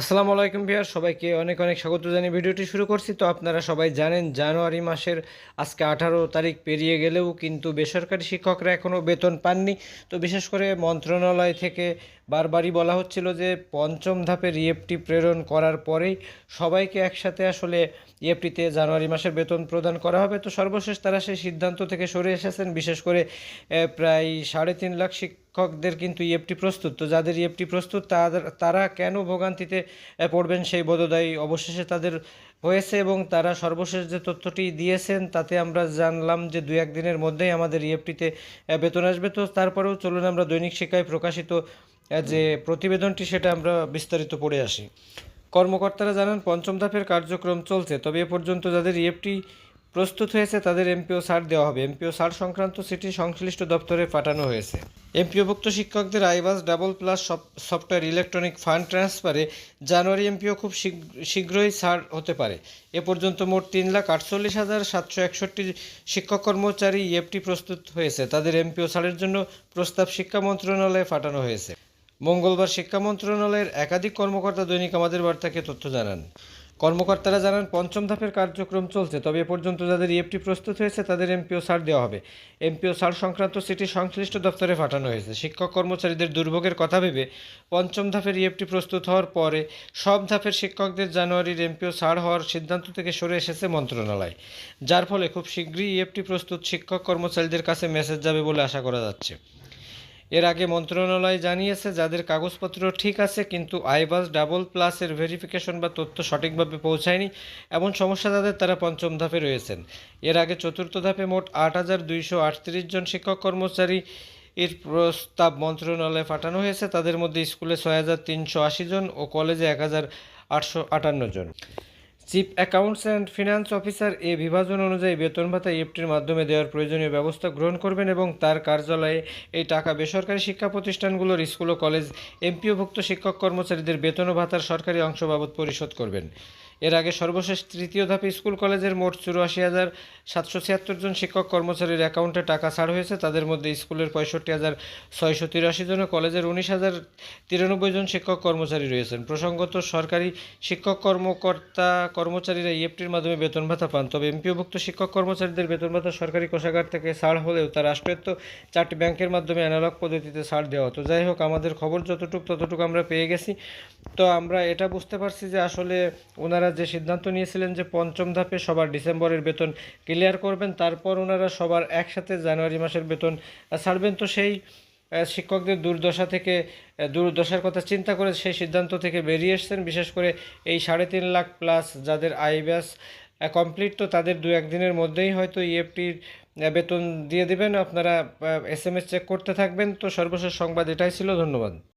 আসসালামু আলাইকুম ভিয়ার সবাইকে অনেক অনেক স্বাগত জানিয়ে ভিডিওটি শুরু করছি। তো আপনারা সবাই জানেন, জানুয়ারি মাসের আজকে আঠারো তারিখ পেরিয়ে গেলেও কিন্তু বেসরকারি শিক্ষকরা এখনও বেতন পাননি। তো বিশেষ করে মন্ত্রণালয় থেকে বারবারই বলা হচ্ছিল যে, পঞ্চম ধাপের ইএফটি প্রেরণ করার পরেই সবাইকে একসাথে আসলে ইএফটিতে জানুয়ারি মাসের বেতন প্রদান করা হবে। তো সর্বশেষ তারা সেই সিদ্ধান্ত থেকে সরে এসেছেন। বিশেষ করে প্রায় সাড়ে তিন লাখ শিক্ষকদের কিন্তু ইএফটি প্রস্তুত। তো যাদের ইএফটি প্রস্তুত, তাদের, তারা কেন ভোগান্তিতে পড়বেন সেই বোধদায়ী অবশেষে তাদের হয়েছে এবং তারা সর্বশেষ যে তথ্যটি দিয়েছেন, তাতে আমরা জানলাম যে দু একদিনের মধ্যেই আমাদের ইএফটিতে বেতন আসবে। তো তারপরেও চলুন আমরা দৈনিক শিক্ষায় প্রকাশিত যে প্রতিবেদনটি, সেটা আমরা বিস্তারিত পড়ে আসি। কর্মকর্তারা জানান, পঞ্চম ধাপের কার্যক্রম চলছে। তবে এ পর্যন্ত যাদের ইএফটি প্রস্তুত হয়েছে তাদের এমপিও সার দেওয়া হবে। এমপিও সার সংক্রান্ত চিঠি সংশ্লিষ্ট দপ্তরে পাঠানো হয়েছে। এমপিওভুক্ত শিক্ষকদের iBAS double plus software electronic fund ট্রান্সফারে জানুয়ারি এমপিও খুব শীঘ্র- শীঘ্রই ছাড় হতে পারে। এ পর্যন্ত মোট তিন লাখ আটচল্লিশ হাজার সাতশো একষট্টি শিক্ষক কর্মচারী ইএফটি প্রস্তুত হয়েছে। তাদের এমপিও ছাড়ের জন্য প্রস্তাব শিক্ষা মন্ত্রণালয়ে পাঠানো হয়েছে। মঙ্গলবার শিক্ষা মন্ত্রণালয়ের একাধিক কর্মকর্তা দৈনিক আমাদের বার্তাকে তথ্য জানান। কর্মকর্তারা জানান, পঞ্চম ধাপের কার্যক্রম চলছে, তবে এ পর্যন্ত যাদের ইএফটি প্রস্তুত হয়েছে, তাদের এমপিও ছাড় দেওয়া হবে। এমপিও ছাড় সংক্রান্ত চিঠি সংশ্লিষ্ট দপ্তরে পাঠানো হয়েছে। শিক্ষক কর্মচারীদের দুর্ভোগের কথা ভেবে পঞ্চম ধাপের ইএফটি প্রস্তুত হওয়ার পরে সব ধাপের শিক্ষকদের জানুয়ারির এমপিও ছাড় হওয়ার সিদ্ধান্ত থেকে সরে এসেছে মন্ত্রণালয়। যার ফলে খুব শীঘ্রই ইএফটি প্রস্তুত শিক্ষক কর্মচারীদের কাছে মেসেজ যাবে বলে আশা করা যাচ্ছে। এর আগে মন্ত্রণালয় জানিয়েছে, যাদের কাগজপত্র ঠিক আছে, কিন্তু আইবাস ডাবল প্লাসের ভেরিফিকেশন বা তথ্য সঠিকভাবে পৌঁছায়নি, এমন সমস্যা যাদের তারা পঞ্চম ধাপে রয়েছেন। এর আগে চতুর্থ ধাপে মোট আট হাজার দুইশো আটত্রিশ জন শিক্ষক কর্মচারী এর প্রস্তাব মন্ত্রণালয়ে পাঠানো হয়েছে। তাদের মধ্যে স্কুলে ছয় হাজার তিনশো আশি জন ও কলেজে এক হাজার আটশো আটান্ন জন। Chief accounts and finance officer এ বিভাজন অনুযায়ী বেতন ভাতা ইএফটির মাধ্যমে দেওয়ার প্রয়োজনীয় ব্যবস্থা গ্রহণ করবেন এবং তার কার্যালয়ে এই টাকা বেসরকারি শিক্ষা প্রতিষ্ঠানগুলোর স্কুল ও কলেজ এমপিওভুক্ত শিক্ষক কর্মচারীদের বেতন ও ভাতার সরকারি অংশ বাবদ পরিশোধ করবেন। এর আগে সর্বশেষ তৃতীয় ধাপে স্কুল কলেজের মোট চুরাশি হাজার সাতশো ছিয়াত্তর জন শিক্ষক কর্মচারীর অ্যাকাউন্টে টাকা ছাড় হয়েছে। তাদের মধ্যে স্কুলের পঁয়ষট্টি হাজার ছয়শো তিরাশি জন কলেজের উনিশ হাজার তিরানব্বই জন শিক্ষক কর্মচারী রয়েছেন। প্রসঙ্গত, সরকারি শিক্ষক কর্মকর্তা কর্মচারীরা ইএফটির মাধ্যমে বেতন ভাতা পান। তবে এমপিওভুক্ত শিক্ষক কর্মচারীদের বেতন ভাতা সরকারি কোষাগার থেকে ছাড় হলেও তার রাষ্ট্রায়ত্ত চারটি ব্যাংকের মাধ্যমে অ্যানালগ পদ্ধতিতে ছাড় দেওয়া হতো। যাই হোক, আমাদের খবর যতটুকু ততটুকু আমরা পেয়ে গেছি। তো আমরা এটা বুঝতে পারছি যে আসলে ওনারা যে সিদ্ধান্ত নিয়েছিলেন যে পঞ্চম ধাপে সবার ডিসেম্বরের বেতন ক্লিয়ার করবেন, তারপর ওনারা সবার একসাথে জানুয়ারি মাসের বেতন ছাড়বেন। তো সেই শিক্ষকদের দুর্দশা থেকে দুর্দশার কথা চিন্তা করে সেই সিদ্ধান্ত থেকে বেরিয়ে এসছেন। বিশেষ করে এই সাড়ে তিন লাখ প্লাস যাদের আইব্যাস কমপ্লিট তো তাদের দু একদিনের মধ্যেই হয়তো ইএফটির বেতন দিয়ে দেবেন। আপনারা এস চেক করতে থাকবেন। তো সর্বশেষ সংবাদ এটাই ছিল। ধন্যবাদ।